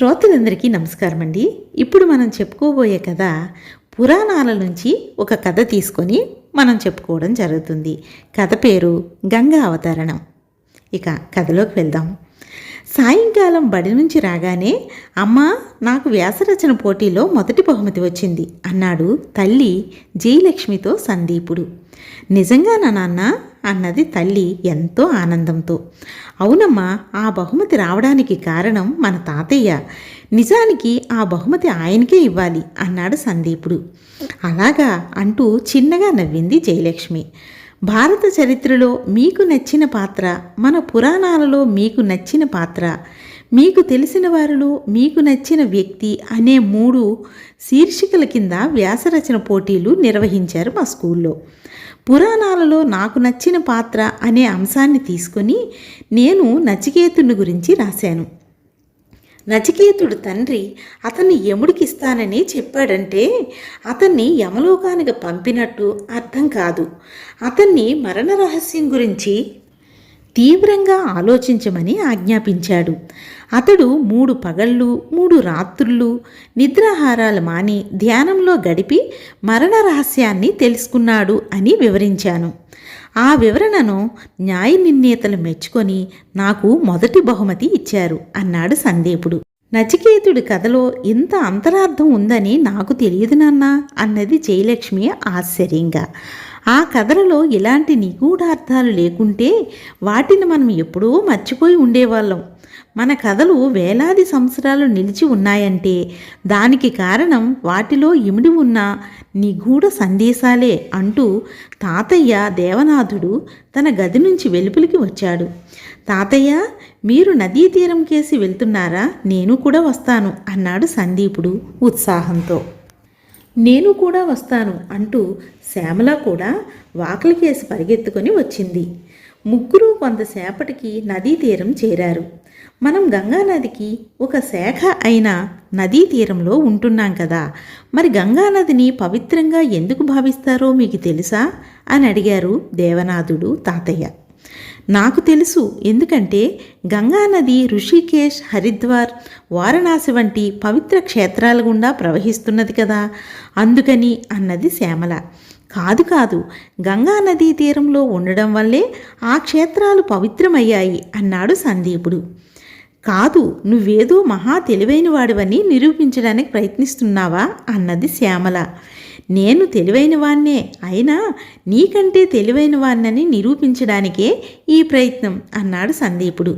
శ్రోతలందరికీ నమస్కారం అండి ఇప్పుడు మనం చెప్పుకోబోయే కథ పురాణాల నుంచి ఒక కథ తీసుకొని మనం చెప్పుకోవడం జరుగుతుంది. కథ పేరు గంగా అవతరణం. ఇక కథలోకి వెళ్దాం. సాయంకాలం బడి నుంచి రాగానే అమ్మ నాకు వ్యాసరచన పోటీలో మొదటి బహుమతి వచ్చింది అన్నాడు తల్లి జయలక్ష్మితో సందీపుడు. నిజంగా నా నాన్న? అన్నది తల్లి ఎంతో ఆనందంతో. అవునమ్మా ఆ బహుమతి రావడానికి కారణం మన తాతయ్య. నిజానికి ఆ బహుమతి ఆయనకే ఇవ్వాలి అన్నాడు సందీపుడు. అలాగా అంటూ చిన్నగా నవ్వింది జయలక్ష్మి. భారత చరిత్రలో మీకు నచ్చిన పాత్ర మన పురాణాలలో మీకు నచ్చిన పాత్ర మీకు తెలిసిన వారిలో మీకు నచ్చిన వ్యక్తి అనే మూడు శీర్షికల కింద వ్యాసరచన పోటీలు నిర్వహించారు మా స్కూల్లో. పురాణాలలో నాకు నచ్చిన పాత్ర అనే అంశాన్ని తీసుకొని నేను నచికేతుని గురించి రాశాను. నచికేతుడు తండ్రి అతన్ని యముడికిస్తానని చెప్పాడంటే అతన్ని యమలోకానికి పంపినట్టు అర్థం కాదు. అతన్ని మరణ రహస్యం గురించి తీవ్రంగా ఆలోచించమని ఆజ్ఞాపించాడు. అతడు మూడు పగళ్ళు మూడు రాత్రుళ్ళు నిద్రాహారాలు మాని ధ్యానంలో గడిపి మరణ రహస్యాన్ని తెలుసుకున్నాడు అని వివరించాను. ఆ వివరణను న్యాయ నిర్ణేతలు మెచ్చుకొని నాకు మొదటి బహుమతి ఇచ్చారు అన్నాడు సందీపుడు. నచికేతుడి కథలో ఇంత అంతరార్థం ఉందని నాకు తెలియదు నాన్న అన్నది జయలక్ష్మి ఆశ్చర్యంగా. ఆ కథలలో ఇలాంటి నిగూఢార్థాలు లేకుంటే వాటిని మనం ఎప్పుడూ మర్చిపోయి ఉండేవాళ్ళం. మన కథలు వేలాది సంవత్సరాలు నిలిచి ఉన్నాయంటే దానికి కారణం వాటిలో ఇమిడి ఉన్న నిగూఢ సందేశాలే అంటూ తాతయ్య దేవనాథుడు తన గది నుంచి వెలుపులికి వచ్చాడు. తాతయ్య మీరు నదీ తీరం కేసి వెళ్తున్నారా? నేను కూడా వస్తాను అన్నాడు సందీపుడు ఉత్సాహంతో. నేను కూడా వస్తాను అంటూ శ్యామల కూడా వాకలికేసి పరిగెత్తుకొని వచ్చింది. ముగ్గురు కొంతసేపటికి నదీ తీరం చేరారు. మనం గంగానదికి ఒక శాఖ అయిన నదీ తీరంలో ఉంటున్నాం కదా మరి గంగానదిని పవిత్రంగా ఎందుకు భావిస్తారో మీకు తెలుసా? అని అడిగారు దేవనాథుడు తాతయ్య. నాకు తెలుసు. ఎందుకంటే గంగానది ఋషికేశ్ హరిద్వార్ వారణాసి వంటి పవిత్ర క్షేత్రాల గుండా ప్రవహిస్తున్నది కదా. అందుకని అన్నది శ్యామల. కాదు కాదు గంగా నదీ తీరంలో ఉండడం వల్లే ఆ క్షేత్రాలు పవిత్రమయ్యాయి అన్నాడు సందీపుడు. కాదు నువ్వేదో మహా తెలివైన వాడివని నిరూపించడానికి ప్రయత్నిస్తున్నావా? అన్నది శ్యామల. నేను తెలివైన వాన్నే అయినా నీకంటే తెలివైన వాన్నని నిరూపించడానికే ఈ ప్రయత్నం అన్నాడు సందీపుడు.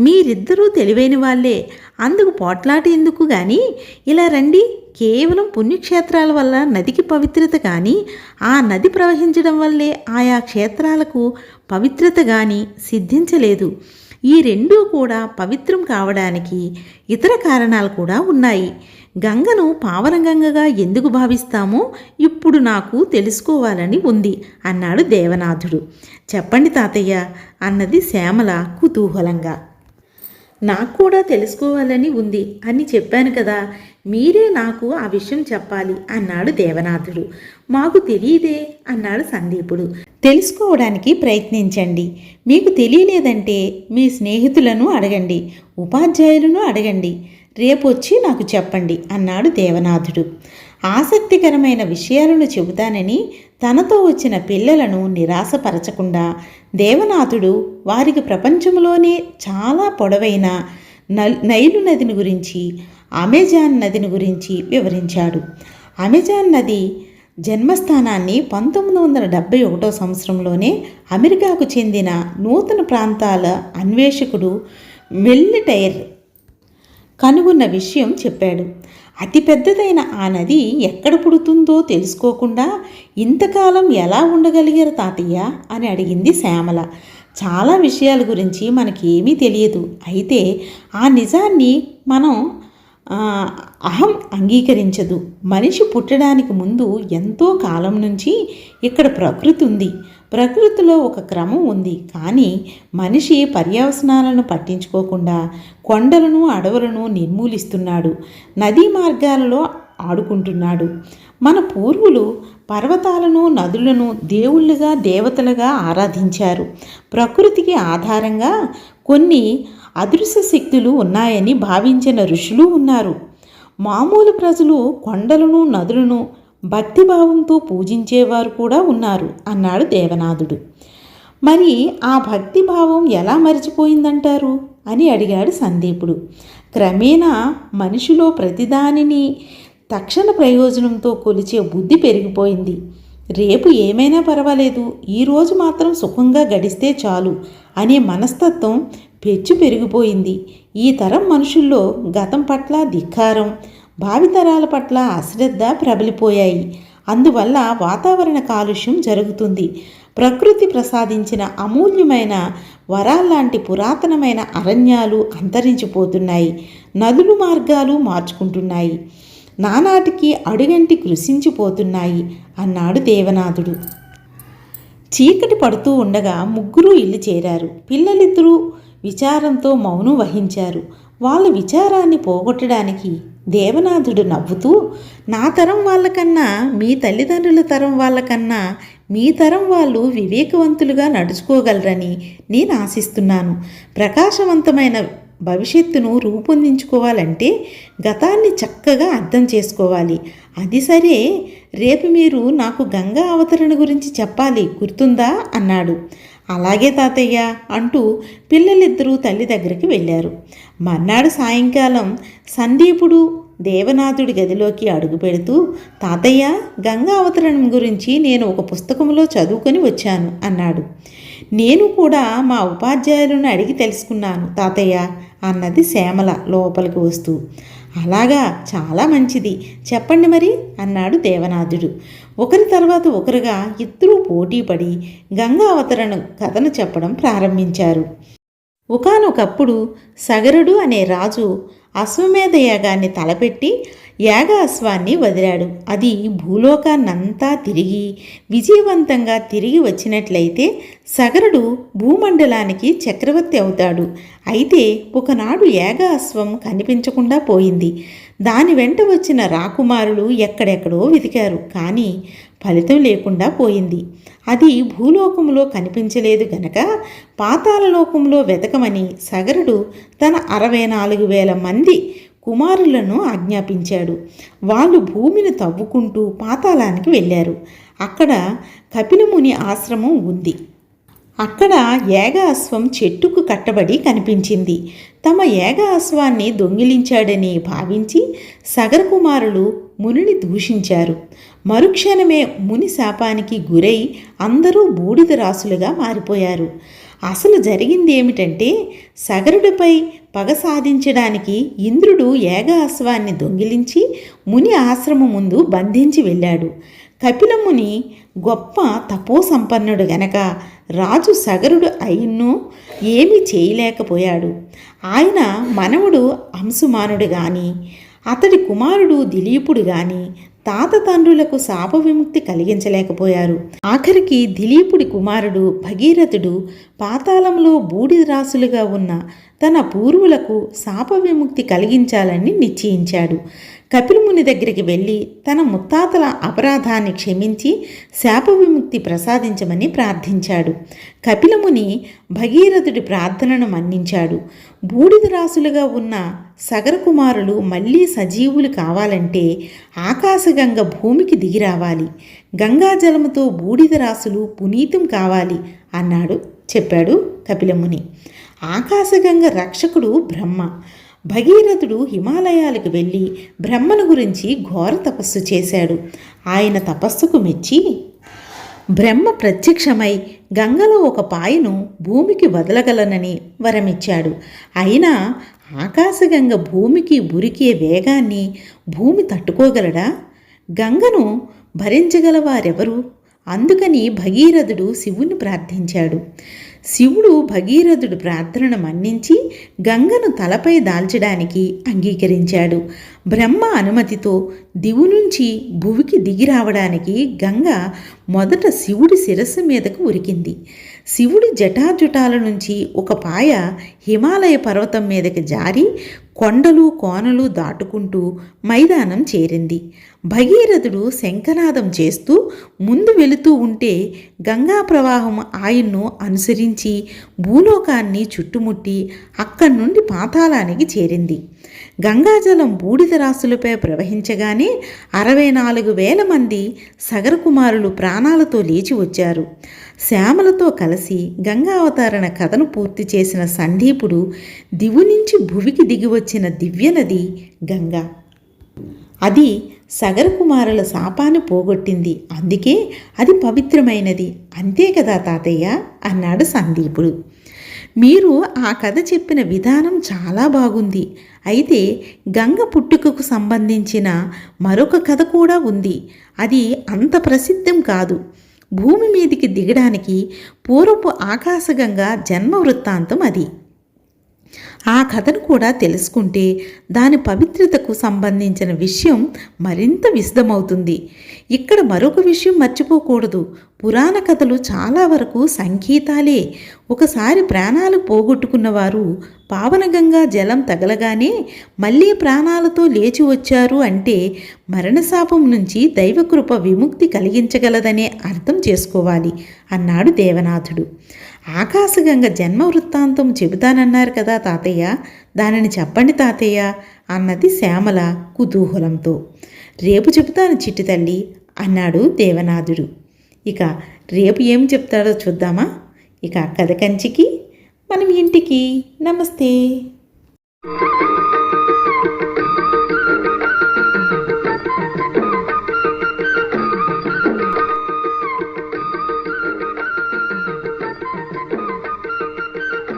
మీరిద్దరూ తెలివైన వాళ్ళే అందుకు పోట్లాట ఎందుకు కానీ ఇలా రండి కేవలం పుణ్యక్షేత్రాల వల్ల నదికి పవిత్రత కానీ ఆ నది ప్రవహించడం వల్లే ఆయా క్షేత్రాలకు పవిత్రత కానీ సిద్ధించలేదు. ఈ రెండూ కూడా పవిత్రం కావడానికి ఇతర కారణాలు కూడా ఉన్నాయి. గంగను పావనగంగగా ఎందుకు భావిస్తామో ఇప్పుడు నాకు తెలుసుకోవాలని ఉంది అన్నాడు దేవనాథుడు. చెప్పండి తాతయ్య అన్నది శ్యామల కుతూహలంగా. నాకు కూడా తెలుసుకోవాలని ఉంది అని చెప్పాను కదా మీరే నాకు ఆ విషయం చెప్పాలి అన్నాడు దేవనాథుడు. మాకు తెలియదే అన్నాడు సందీపుడు. తెలుసుకోవడానికి ప్రయత్నించండి. మీకు తెలియలేదంటే మీ స్నేహితులను అడగండి ఉపాధ్యాయులను అడగండి. రేపొచ్చి నాకు చెప్పండి అన్నాడు దేవనాథుడు. ఆసక్తికరమైన విషయాలను చెబుతానని తనతో వచ్చిన పిల్లలను నిరాశపరచకుండా దేవనాథుడు వారికి ప్రపంచంలోనే చాలా పొడవైన నైలు నదిని గురించి అమెజాన్ నదిని గురించి వివరించాడు. అమెజాన్ నది జన్మస్థానాన్ని పంతొమ్మిది వందల డెబ్భై ఒకటో సంవత్సరంలోనే అమెరికాకు చెందిన నూతన ప్రాంతాల అన్వేషకుడు మెల్లిటైర్ కనుగొన్న విషయం చెప్పాడు. అతిపెద్దదైన ఆ నది ఎక్కడ పుడుతుందో తెలుసుకోకుండా ఇంతకాలం ఎలా ఉండగలిగారు తాతయ్య? అని అడిగింది శ్యామల. చాలా విషయాల గురించి మనకేమీ తెలియదు. అయితే ఆ నిజాన్ని మనం అహం అంగీకరించదు. మనిషి పుట్టడానికి ముందు ఎంతో కాలం నుంచి ఇక్కడ ప్రకృతి ఉంది. ప్రకృతిలో ఒక క్రమం ఉంది. కానీ మనిషి పర్యవసనాలను పట్టించుకోకుండా కొండలను అడవులను నిర్మూలిస్తున్నాడు. నదీ మార్గాలలో ఆడుకుంటున్నాడు. మన పూర్వులు పర్వతాలను నదులను దేవుళ్ళుగా దేవతలుగా ఆరాధించారు. ప్రకృతికి ఆధారంగా కొన్ని అదృశ్య శక్తులు ఉన్నాయని భావించిన ఋషులు ఉన్నారు. మామూలు ప్రజలు కొండలను నదులను భక్తిభావంతో పూజించేవారు కూడా ఉన్నారు అన్నాడు దేవనాథుడు. మరి ఆ భక్తిభావం ఎలా మరిచిపోయిందంటారు? అని అడిగాడు సందీపుడు. క్రమేణా మనిషిలో ప్రతిదానిని తక్షణ ప్రయోజనంతో కొలిచే బుద్ధి పెరిగిపోయింది. రేపు ఏమైనా పర్వాలేదు ఈరోజు మాత్రం సుఖంగా గడిస్తే చాలు అనే మనస్తత్వం పెచ్చు పెరిగిపోయింది. ఈ తరం మనుషుల్లో గతం పట్ల ధిక్కారం భావితరాల పట్ల అశ్రద్ధ ప్రబలిపోయాయి. అందువల్ల వాతావరణ కాలుష్యం జరుగుతుంది. ప్రకృతి ప్రసాదించిన అమూల్యమైన వరాల్లాంటి పురాతనమైన అరణ్యాలు అంతరించిపోతున్నాయి. నదులు మార్గాలు మార్చుకుంటున్నాయి. నానాటికి అడుగంటి కృషించిపోతున్నాయి అన్నాడు దేవనాథుడు. చీకటి పడుతూ ఉండగా ముగ్గురు ఇల్లు చేరారు. పిల్లలిద్దరూ విచారంతో మౌనం వహించారు. వాళ్ళ విచారాన్ని పోగొట్టడానికి దేవనాథుడు నవ్వుతూ నా తరం వాళ్ళకన్నా మీ తల్లిదండ్రుల తరం వాళ్ళకన్నా మీ తరం వాళ్ళు వివేకవంతులుగా నడుచుకోగలరని నేను ఆశిస్తున్నాను. ప్రకాశవంతమైన భవిష్యత్తును రూపొందించుకోవాలంటే గతాన్ని చక్కగా అర్థం చేసుకోవాలి. అది సరే రేపు మీరు నాకు గంగా అవతరణ గురించి చెప్పాలి గుర్తుందా? అన్నాడు. అలాగే తాతయ్య అంటూ పిల్లలిద్దరూ తల్లి దగ్గరికి వెళ్ళారు. మర్నాడు సాయంకాలం సందీపుడు దేవనాథుడి గదిలోకి అడుగు పెడుతూ తాతయ్య గంగా అవతరణం గురించి నేను ఒక పుస్తకంలో చదువుకొని వచ్చాను అన్నాడు. నేను కూడా మా ఉపాధ్యాయులను అడిగి తెలుసుకున్నాను తాతయ్య అన్నది శ్యామల లోపలికి వస్తూ. అలాగా చాలా మంచిది చెప్పండి మరి అన్నాడు దేవనాథుడు. ఒకరి తర్వాత ఒకరుగా ఇద్దరూ పోటీపడి గంగా అవతరణ కథను చెప్పడం ప్రారంభించారు. ఒకానొకప్పుడు సగరుడు అనే రాజు అశ్వమేధ యాగాన్ని తలపెట్టి యాగ అశ్వాన్ని వదిలాడు. అది భూలోకాన్నంతా తిరిగి విజయవంతంగా తిరిగి వచ్చినట్లయితే సగరుడు భూమండలానికి చక్రవర్తి అవుతాడు. అయితే ఒకనాడు యాగ అశ్వం కనిపించకుండా పోయింది. దాని వెంట వచ్చిన రాకుమారులు ఎక్కడెక్కడో వెతికారు కానీ ఫలితం లేకుండా పోయింది. అది భూలోకంలో కనిపించలేదు గనక పాతాళలోకంలో వెతకమని సగరుడు తన అరవై నాలుగు వేల మంది కుమారులను ఆజ్ఞాపించాడు. వాళ్ళు భూమిని తవ్వుకుంటూ పాతాళానికి వెళ్ళారు. అక్కడ కపిలముని ఆశ్రమం ఉంది. అక్కడ ఏగ అశ్వం చెట్టుకు కట్టబడి కనిపించింది. తమ ఏగ అశ్వాన్ని దొంగిలించాడని భావించి సగర కుమారులు మునిని దూషించారు. మరుక్షణమే ముని శాపానికి గురై అందరూ బూడిద రాసులుగా మారిపోయారు. అసలు జరిగింది ఏమిటంటే సగరుడిపై పగ సాధించడానికి ఇంద్రుడు ఏగ అశ్వాన్ని దొంగిలించి ముని ఆశ్రమం ముందు బంధించి వెళ్ళాడు. కపిలముని గొప్ప తపోసంపన్నుడు గనక రాజు సగరుడు అయినూ ఏమీ చేయలేకపోయాడు. ఆయన మనవుడు అంశుమానుడు గాని అతడి కుమారుడు దిలీపుడు గాని తాత తండ్రులకు శాప విముక్తి కలిగించలేకపోయారు. ఆఖరికి దిలీపుడి కుమారుడు భగీరథుడు పాతాళంలో బూడిద రాసులుగా ఉన్న తన పూర్వులకు శాప విముక్తి కలిగించాలని నిశ్చయించాడు. కపిలముని దగ్గరికి వెళ్ళి తన ముత్తాతల అపరాధాన్ని క్షమించి శాప విముక్తి ప్రసాదించమని ప్రార్థించాడు. కపిలముని భగీరథుడి ప్రార్థనను మన్నించాడు. బూడిద రాసులుగా ఉన్న సగర కుమారులు మళ్ళీ సజీవులు కావాలంటే ఆకాశగంగ భూమికి దిగిరావాలి గంగాజలముతో బూడిద రాసులు పునీతం కావాలి అన్నాడు చెప్పాడు కపిలముని. ఆకాశగంగ రక్షకుడు బ్రహ్మ. భగీరథుడు హిమాలయాలకు వెళ్ళి బ్రహ్మను గురించి ఘోర తపస్సు చేశాడు. ఆయన తపస్సుకు మెచ్చి బ్రహ్మ ప్రత్యక్షమై గంగలో ఒక పాయను భూమికి వదలగలనని వరమిచ్చాడు. అయినా ఆకాశగంగ భూమికి ఉరికే వేగాన్ని భూమి తట్టుకోగలడా? గంగను భరించగలవారెవరు? అందుకని భగీరథుడు శివుని ప్రార్థించాడు. శివుడు భగీరథుడు ప్రార్థనను మన్నించి గంగను తలపై దాల్చడానికి అంగీకరించాడు. బ్రహ్మ అనుమతితో దివు నుంచి భువికి దిగి రావడానికి గంగ మొదట శివుడి శిరస్సు మీదకు ఉరికింది. శివుడి జటాజుటాల నుంచి ఒక పాయ హిమాలయ పర్వతం మీదకి జారి కొండలు కోనలు దాటుకుంటూ మైదానం చేరింది. భగీరథుడు శంఖనాదం చేస్తూ ముందు వెళుతూ ఉంటే గంగా ప్రవాహం ఆయన్ను అనుసరించి భూలోకాన్ని చుట్టుముట్టి అక్కడి నుండి పాతాళానికి చేరింది. గంగాజలం బూడిద రాసులపై ప్రవహించగానే అరవై నాలుగు వేల మంది సగర కుమారులు ప్రాణాలతో లేచి వచ్చారు. శ్యామలతో కలిసి గంగా అవతారణ కథను పూర్తి చేసిన సందీపుడు దివు నుంచి భువికి దిగి వచ్చిన దివ్యనది గంగా. అది సగర కుమారుల శాపాన్ని పోగొట్టింది. అందుకే అది పవిత్రమైనది. అంతే కదా తాతయ్య? అన్నాడు సందీపుడు. మీరు ఆ కథ చెప్పిన విధానం చాలా బాగుంది. అయితే గంగ పుట్టుకకు సంబంధించిన మరొక కథ కూడా ఉంది. అది అంత ప్రసిద్ధం కాదు. భూమి మీదికి దిగడానికి పూర్వపు ఆకాశగంగా జన్మ వృత్తాంతం అది. ఆ కథను కూడా తెలుసుకుంటే దాని పవిత్రతకు సంబంధించిన విషయం మరింత విశదమవుతుంది. ఇక్కడ మరొక విషయం మర్చిపోకూడదు. పురాణ కథలు చాలా వరకు సంకేతాలే. ఒకసారి ప్రాణాలు పోగొట్టుకున్నవారు పావనగంగా జలం తగలగానే మళ్ళీ ప్రాణాలతో లేచి వచ్చారు అంటే మరణశాపం నుంచి దైవకృప విముక్తి కలిగించగలదనే అర్థం చేసుకోవాలి అన్నాడు దేవనాథుడు. ఆకాశగంగ జన్మ వృత్తాంతం చెబుతానన్నారు కదా తాతయ్య. దానిని చెప్పండి తాతయ్య అన్నది శ్యామల కుతూహలంతో. రేపు చెబుతాను చిట్టి తల్లి అన్నాడు దేవనాథుడు. ఇక రేపు ఏం చెప్తాడో చూద్దామా? ఇక కథ కంచికి మనం ఇంటికి. నమస్తే.